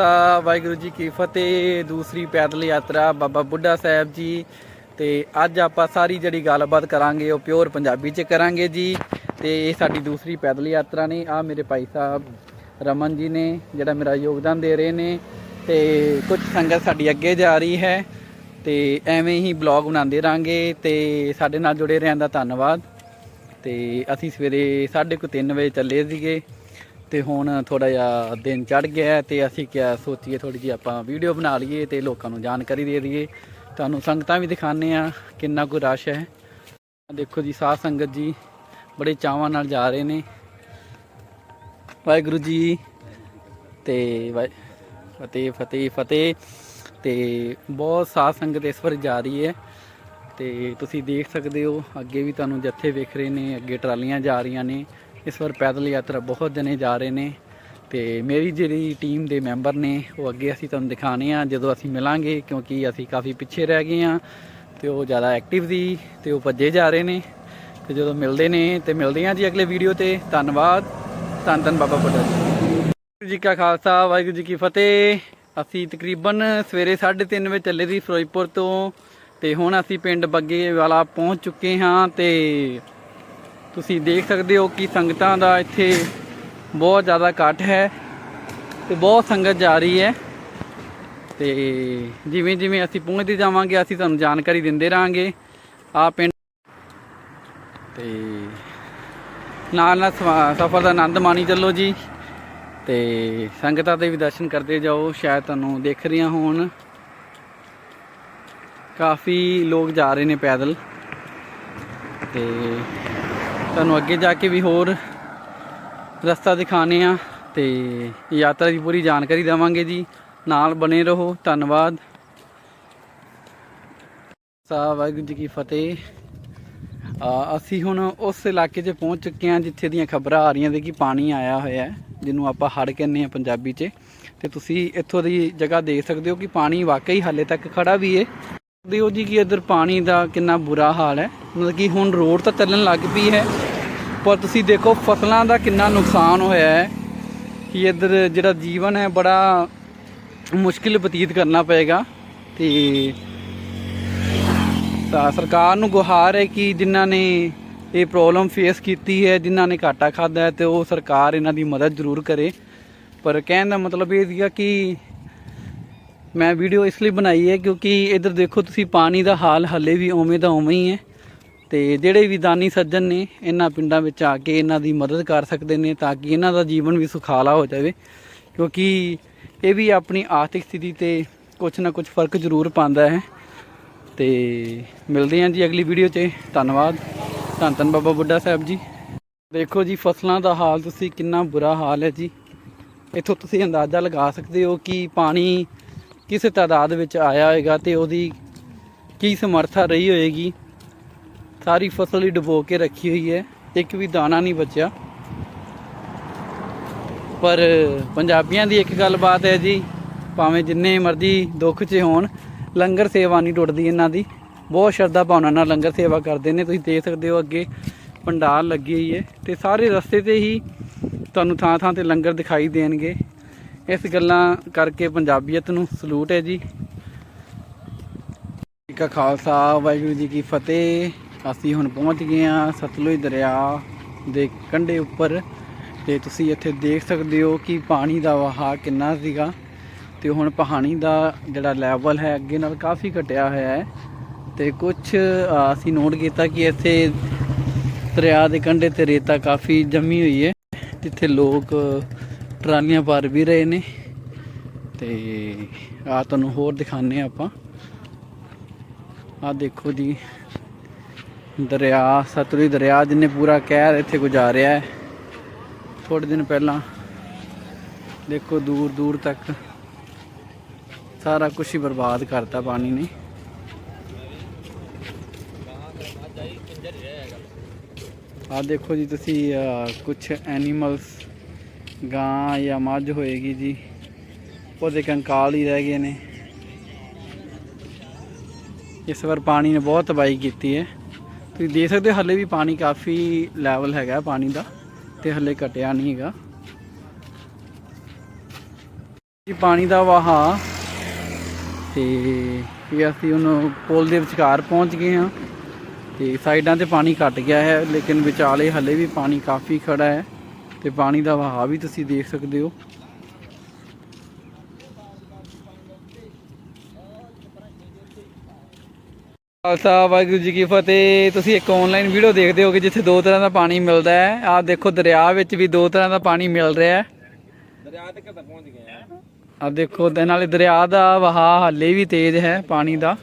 ਖਾਲਸਾ ਵਾਹਿਗੁਰੂ ਜੀ ਕੀ ਫਤਿਹ, ਦੂਸਰੀ ਪੈਦਲ ਯਾਤਰਾ ਬਾਬਾ ਬੁੱਢਾ ਸਾਹਿਬ ਜੀ ਤੇ ਅੱਜ ਆਪਾਂ ਸਾਰੀ ਜਿਹੜੀ ਗੱਲਬਾਤ ਕਰਾਂਗੇ ਉਹ ਪਿਓਰ ਪੰਜਾਬੀ ਚ ਕਰਾਂਗੇ ਜੀ ਤੇ ਇਹ ਸਾਡੀ ਦੂਸਰੀ ਪੈਦਲ ਯਾਤਰਾ ਨੇ। ਆ ਮੇਰੇ ਭਾਈ ਸਾਹਿਬ ਰਮਨ ਜੀ ਨੇ ਜਿਹੜਾ ਮੇਰਾ ਯੋਗਦਾਨ ਦੇ ਰਹੇ ਨੇ ਤੇ ਕੁਝ ਸੰਗਤ ਸਾਡੀ ਅੱਗੇ ਜਾ ਰਹੀ ਹੈ ਤੇ ਐਵੇਂ ਹੀ ਬਲੌਗ ਬਣਾਉਂਦੇ ਰਾਂਗੇ ਤੇ ਸਾਡੇ ਨਾਲ ਜੁੜੇ ਰਹਿਣ ਦਾ ਧੰਨਵਾਦ ਤੇ ਅਸੀਂ ਸਵੇਰੇ 3:30 ਵਜੇ ਚੱਲੇ ਸੀਗੇ। ਤੇ ਹੁਣ ਥੋੜਾ ਜਿਹਾ ਦਿਨ ਚੜ ਗਿਆ ਹੈ ਤੇ ਅਸੀਂ ਕਿਹਾ ਸੋਚੀਏ ਥੋੜੀ ਜਿਹੀ ਆਪਾਂ ਵੀਡੀਓ ਬਣਾ ਲਈਏ ਤੇ ਲੋਕਾਂ ਨੂੰ ਜਾਣਕਾਰੀ ਦੇ ਦਈਏ। ਤੁਹਾਨੂੰ ਸੰਗਤਾਂ ਵੀ ਦਿਖਾਣੇ ਆ ਕਿੰਨਾ ਕੁ ਰਸ਼ ਹੈ। ਦੇਖੋ ਜੀ, ਸਾਧ ਸੰਗਤ ਜੀ ਬੜੇ ਚਾਵਾਂ ਨਾਲ ਜਾ ਰਹੇ ਨੇ। ਵਾਹਿਗੁਰੂ ਜੀ ਤੇ ਵਾਹਿ- ਫਤਿਹ ਫਤਿਹ ਫਤਿਹ ਤੇ ਬਹੁਤ ਸਾਧ ਸੰਗਤ ਇਸ ਵਾਰ ਜਾ ਰਹੀ ਹੈ। ਤੇ ਤੁਸੀਂ ਦੇਖ ਸਕਦੇ ਹੋ, ਅੱਗੇ ਵੀ ਤੁਹਾਨੂੰ ਜੱਥੇ ਵੇਖ ਰਹੇ ਨੇ, ਅੱਗੇ ਟਰਾਲੀਆਂ ਜਾ ਰਹੀਆਂ ਨੇ। ਇਸ ਵਾਰ ਪੈਦਲ ਯਾਤਰਾ ਬਹੁਤ ਜਣੇ ਜਾ ਰਹੇ ਨੇ ਤੇ ਮੇਰੀ ਜਿਹੜੀ ਟੀਮ ਦੇ ਮੈਂਬਰ ਨੇ, ਉਹ ਅੱਗੇ ਅਸੀਂ ਤੁਹਾਨੂੰ ਦਿਖਾਣੇ ਆ, ਜਦੋਂ ਅਸੀਂ ਮਿਲਾਂਗੇ, ਕਿਉਂਕਿ ਅਸੀਂ ਕਾਫੀ ਪਿੱਛੇ ਰਹਿ ਗਏ ਆ ਤੇ ਉਹ ਜ਼ਿਆਦਾ ਐਕਟਿਵ ਸੀ ਤੇ ਉਹ ਭੱਜੇ ਜਾ ਰਹੇ ਨੇ। ਤੇ ਜਦੋਂ ਮਿਲਦੇ ਨੇ, ਤੇ ਮਿਲਦੇ ਆ ਜੀ ਅਗਲੇ ਵੀਡੀਓ ਤੇ। ਧੰਨਵਾਦ। ਧੰਨ ਧੰਨ ਬਾਬਾ ਬੁੱਢਾ ਜੀ। ਵਾਹਿਗੁਰੂ ਜੀ ਕਾ ਖਾਲਸਾ, ਵਾਹਿਗੁਰੂ ਜੀ ਕੀ ਫਤਿਹ। ਅਸੀਂ ਤਕਰੀਬਨ ਸਵੇਰੇ 3:30 ਵਜੇ ਚੱਲੇ ਸੀ ਫਿਰੋਜ਼ਪੁਰ ਤੋਂ ਤੇ ਹੁਣ ਅਸੀਂ ਪਿੰਡ ਬੱਗੇ ਵਾਲਾ ਪਹੁੰਚ ਚੁੱਕੇ ਹਾਂ ਤੇ ਤੁਸੀਂ ਦੇਖ ਸਕਦੇ ਹੋ ਕਿ ਸੰਗਤਾਂ ਦਾ ਇੱਥੇ ਬਹੁਤ ਜ਼ਿਆਦਾ ਇਕੱਠ ਹੈ ਤੇ ਬਹੁਤ ਸੰਗਤ ਜਾ ਰਹੀ ਹੈ। ਤੇ ਜਿਵੇਂ ਜਿਵੇਂ ਅਸੀਂ ਪਹੁੰਚਦੇ ਜਾਵਾਂਗੇ, ਅਸੀਂ ਤੁਹਾਨੂੰ ਜਾਣਕਾਰੀ ਦਿੰਦੇ ਰਹਾਂਗੇ। ਆ ਪਿੰਡ ਤੇ ਨਾਲ ਨਾਲ ਸਵਾ- ਸਫ਼ਰ ਦਾ ਆਨੰਦ ਮਾਣੀ ਚੱਲੋ ਜੀ। ਤੇ ਸੰਗਤਾਂ ਦੇ ਵੀ ਦਰਸ਼ਨ ਕਰਦੇ ਜਾਓ, ਸ਼ਾਇਦ ਤੁਹਾਨੂੰ ਦੇਖ ਰਹੀਆਂ ਹੋਣ। ਕਾਫੀ ਲੋਕ ਜਾ ਰਹੇ ਨੇ ਪੈਦਲ। ਤੇ ਤੁਹਾਨੂੰ ਅੱਗੇ ਜਾ ਕੇ ਵੀ ਹੋਰ ਰਸਤਾ ਦਿਖਾਣੇ ਆ ਤੇ ਯਾਤਰਾ ਦੀ ਪੂਰੀ ਜਾਣਕਾਰੀ ਦੇਵਾਂਗੇ ਜੀ। ਨਾਲ ਬਣੇ ਰਹੋ, ਧੰਨਵਾਦ। ਸਾ ਵਾਹਿਗੁਰੂ ਜੀ ਕੀ ਫਤਿਹ। ਅਸੀਂ ਹੁਣ ਉਸ ਇਲਾਕੇ 'ਚ ਪਹੁੰਚ ਚੁੱਕੇ ਹਾਂ ਜਿੱਥੇ ਦੀਆਂ ਖਬਰਾਂ ਆ ਰਹੀਆਂ ਨੇ ਕਿ ਪਾਣੀ ਆਇਆ ਹੋਇਆ ਹੈ, ਜਿਹਨੂੰ ਆਪਾਂ ਹੜ੍ਹ ਕਹਿੰਦੇ ਆ ਪੰਜਾਬੀ 'ਚ। ਤੇ ਤੁਸੀਂ ਇੱਥੋਂ ਦੀ ਜਗ੍ਹਾ ਦੇਖ ਸਕਦੇ ਹੋ ਕਿ ਪਾਣੀ ਵਾਕਈ ਹਾਲੇ ਤੱਕ ਖੜਾ ਵੀ ਹੈ ਦਿਓ ਜੀ ਕਿ ਇੱਧਰ ਪਾਣੀ ਦਾ ਕਿੰਨਾ ਬੁਰਾ ਹਾਲ ਹੈ। ਮਤਲਬ ਕਿ ਹੁਣ ਰੋਡ ਤਾਂ ਚੱਲਣ ਲੱਗ ਪਈ ਹੈ, ਪਰ ਤੁਸੀਂ ਦੇਖੋ ਫਸਲਾਂ ਦਾ ਕਿੰਨਾ ਨੁਕਸਾਨ ਹੋਇਆ ਹੈ ਕਿ ਇੱਧਰ ਜਿਹੜਾ ਜੀਵਨ ਹੈ ਬੜਾ ਮੁਸ਼ਕਿਲ ਬਤੀਤ ਕਰਨਾ ਪਏਗਾ। ਤੇ ਤਾਂ ਸਰਕਾਰ ਨੂੰ ਗੁਹਾਰ ਹੈ ਕਿ ਜਿਨ੍ਹਾਂ ਨੇ ਇਹ ਪ੍ਰੋਬਲਮ ਫੇਸ ਕੀਤੀ ਹੈ, ਜਿਨ੍ਹਾਂ ਨੇ ਘਾਟਾ ਖਾਦਾ ਹੈ, ਤੇ ਉਹ ਸਰਕਾਰ ਇਹਨਾਂ ਦੀ ਮਦਦ ਜ਼ਰੂਰ ਕਰੇ। ਪਰ ਕਹਿਣ ਦਾ ਮਤਲਬ ਇਹ ਸੀਗਾ ਕਿ ਮੈਂ ਵੀਡੀਓ ਇਸ ਲਈ ਬਣਾਈ ਹੈ ਕਿਉਂਕਿ ਇੱਧਰ ਦੇਖੋ ਤੁਸੀਂ ਪਾਣੀ ਦਾ ਹਾਲ ਹੱਲੇ ਵੀ ਉਵੇਂ ਦਾ ਉਵੇਂ ਹੀ ਹੈ ਤੇ ਜਿਹੜੇ ਵੀ ਦਾਨੀ ਸੱਜਣ ਨੇ ਇਹਨਾਂ ਪਿੰਡਾਂ ਵਿੱਚ ਆ ਕੇ ਇਹਨਾਂ ਦੀ ਮਦਦ ਕਰ ਸਕਦੇ ਨੇ ਤਾਂ ਕਿ ਇਹਨਾਂ ਦਾ ਜੀਵਨ ਵੀ ਸੁਖਾਲਾ ਹੋ ਜਾਵੇ, ਕਿਉਂਕਿ ਇਹ ਵੀ ਆਪਣੀ ਆਰਥਿਕ ਸਥਿਤੀ ਤੇ ਕੁਝ ਨਾ ਕੁਝ ਫ਼ਰਕ ਜ਼ਰੂਰ ਪਾਉਂਦਾ ਹੈ। ਤੇ ਮਿਲਦੇ ਹਾਂ ਜੀ ਅਗਲੀ ਵੀਡੀਓ 'ਚ। ਧੰਨਵਾਦ। ਧੰਨ ਧੰਨ ਬਾਬਾ ਬੁੱਢਾ ਸਾਹਿਬ ਜੀ। ਦੇਖੋ ਜੀ, ਫਸਲਾਂ ਦਾ ਹਾਲ ਤੁਸੀਂ ਕਿੰਨਾ ਬੁਰਾ ਹਾਲ ਹੈ ਜੀ। ਇੱਥੋਂ ਤੁਸੀਂ ਅੰਦਾਜ਼ਾ ਲਗਾ ਸਕਦੇ ਹੋ ਕਿ ਪਾਣੀ ਕਿਸ ਤਾਦਾਦ ਵਿੱਚ ਆਇਆ ਹੋਏਗਾ ਤੇ ਉਹਦੀ ਕੀ ਸਮਰੱਥਾ ਰਹੀ ਹੋਏਗੀ? ਸਾਰੀ ਫਸਲ ਹੀ ਡੁਬੋ ਕੇ ਰੱਖੀ ਹੋਈ ਹੈ। ਇੱਕ ਵੀ ਦਾਣਾ ਨਹੀਂ ਬਚਿਆ। ਪਰ ਪੰਜਾਬੀਆਂ ਦੀ ਇੱਕ ਗੱਲ ਬਾਤ ਹੈ ਜੀ, ਭਾਵੇਂ ਜਿੰਨੇ ਮਰਜ਼ੀ ਦੁੱਖ 'ਚ ਹੋਣ, ਲੰਗਰ ਸੇਵਾ ਨਹੀਂ ਟੁੱਟਦੀ ਇਹਨਾਂ ਦੀ। ਬਹੁਤ ਸ਼ਰਧਾ ਭਾਵਨਾ ਨਾਲ ਲੰਗਰ ਸੇਵਾ ਕਰਦੇ ਨੇ। ਤੁਸੀਂ ਦੇਖ ਸਕਦੇ ਹੋ ਅੱਗੇ ਪੰਡਾਲ ਲੱਗੀ ਹੋਈ ਹੈ ਤੇ ਸਾਰੇ ਰਸਤੇ ਤੇ ਹੀ ਤੁਹਾਨੂੰ ਥਾਂ ਥਾਂ ਤੇ ਲੰਗਰ ਦਿਖਾਈ ਦੇਣਗੇ। ਇਸ ਗੱਲਾਂ ਕਰਕੇ ਪੰਜਾਬੀਅਤ ਨੂੰ ਸਲੂਟ ਹੈ ਜੀ। ਜੀ ਕਾ ਖਾਲਸਾ, ਵਾਹਿਗੁਰੂ ਜੀ ਕੀ ਫਤਿਹ। ਅਸੀਂ ਹੁਣ ਪਹੁੰਚ ਗਏ ਹਾਂ ਸਤਲੁਜ ਦਰਿਆ ਦੇ ਕੰਢੇ ਉੱਪਰ ਤੇ ਤੁਸੀਂ ਇੱਥੇ ਦੇਖ ਸਕਦੇ ਹੋ ਕਿ ਪਾਣੀ ਦਾ ਵਹਾਅ ਕਿੰਨਾ ਸੀਗਾ ਤੇ ਹੁਣ ਪਾਣੀ ਦਾ ਜਿਹੜਾ ਲੈਵਲ ਹੈ ਅੱਗੇ ਨਾਲ ਕਾਫੀ ਘਟਿਆ ਹੋਇਆ ਹੈ। ਤੇ ਕੁਝ ਅਸੀਂ ਨੋਟ ਕੀਤਾ ਕਿ ਇੱਥੇ ਦਰਿਆ ਦੇ ਕੰਢੇ ਤੇ ਰੇਤਾ ਕਾਫੀ ਜੰਮੀ ਹੋਈ ਹੈ। ਜਿੱਥੇ ਲੋਕ ਟਰਾਲੀਆਂ ਭਰ ਵੀ ਰਹੇ ਨੇ। ਤੇ ਆ ਤੁਹਾਨੂੰ ਹੋਰ ਦਿਖਾਣੇ ਆਪਾਂ। ਆ ਦੇਖੋ ਜੀ, ਦਰਿਆ, ਸਤਲੁਜ ਦਰਿਆ ਜਿੰਨੇ ਪੂਰਾ ਕਹਿਰ ਇੱਥੇ ਗੁਜ਼ਾਰਿਆ ਹੈ। ਥੋੜੇ ਦਿਨ ਪਹਿਲਾਂ ਦੇਖੋ ਦੂਰ ਦੂਰ ਤੱਕ ਸਾਰਾ ਕੁਝ ਹੀ ਬਰਬਾਦ ਕਰਤਾ ਪਾਣੀ ਨੇ। ਆ ਦੇਖੋ ਜੀ ਤੁਸੀਂ ਕੁਝ ਐਨੀਮਲਸ ਗਾਂ ਜਾਂ ਮੱਝ ਹੋਏਗੀ ਜੀ, ਉਹਦੇ ਕੰਕਾਲ ਹੀ ਰਹਿ ਗਏ ਨੇ। ਇਸ ਵਾਰ ਪਾਣੀ ਨੇ ਬਹੁਤ ਤਬਾਹੀ ਕੀਤੀ ਹੈ। ਤੁਸੀਂ ਦੇਖ ਸਕਦੇ ਹੋ, ਹੱਲੇ ਵੀ ਪਾਣੀ ਕਾਫੀ ਲੈਵਲ ਹੈਗਾ ਪਾਣੀ ਦਾ ਤੇ ਹੱਲੇ ਘਟਿਆ ਨਹੀਂ ਹੈਗਾ। ਜੀ, ਪਾਣੀ ਦਾ ਵਹਾ ਤੇ ਇਹ ਅਸੀਂ ਉਹਨੂੰ ਪੁਲ ਦੇ ਵਿਚਕਾਰ ਪਹੁੰਚ ਗਏ ਹਾਂ ਤੇ ਸਾਈਡਾਂ ਤੇ ਪਾਣੀ ਘਟ ਗਿਆ ਹੈ, ਲੇਕਿਨ ਵਿਚਾਲੇ ਹਲੇ ਵੀ ਪਾਣੀ ਕਾਫੀ ਖੜਾ ਹੈ। ਤੇ ਪਾਣੀ ਦਾ ਵਹਾਅ ਵੀ ਤੁਸੀਂ ਦੇਖ ਸਕਦੇ ਹੋ। ਖਾਲਸਾ ਵਾਹਿਗੁਰੂ ਜੀ ਕੀ ਫਤਿਹ। ਤੁਸੀਂ ਇੱਕ ਆਨਲਾਈਨ ਵੀਡੀਓ ਦੇਖਦੇ ਹੋ ਕਿ ਜਿੱਥੇ ਦੋ ਤਰ੍ਹਾਂ ਦਾ ਪਾਣੀ ਮਿਲਦਾ ਹੈ। ਆਹ ਦੇਖੋ ਦਰਿਆ ਵਿੱਚ ਵੀ ਦੋ ਤਰ੍ਹਾਂ ਦਾ ਪਾਣੀ ਮਿਲ ਰਿਹਾ ਹੈ। ਦਰਿਆ ਤੱਕ ਤਾਂ ਪਹੁੰਚ ਗਏ ਆ ਆ ਦੇਖੋ ਤੇ ਨਾਲੇ ਦਰਿਆ ਦਾ ਵਹਾਅ ਹਾਲੇ ਵੀ ਤੇਜ਼ ਹੈ ਪਾਣੀ ਦਾ।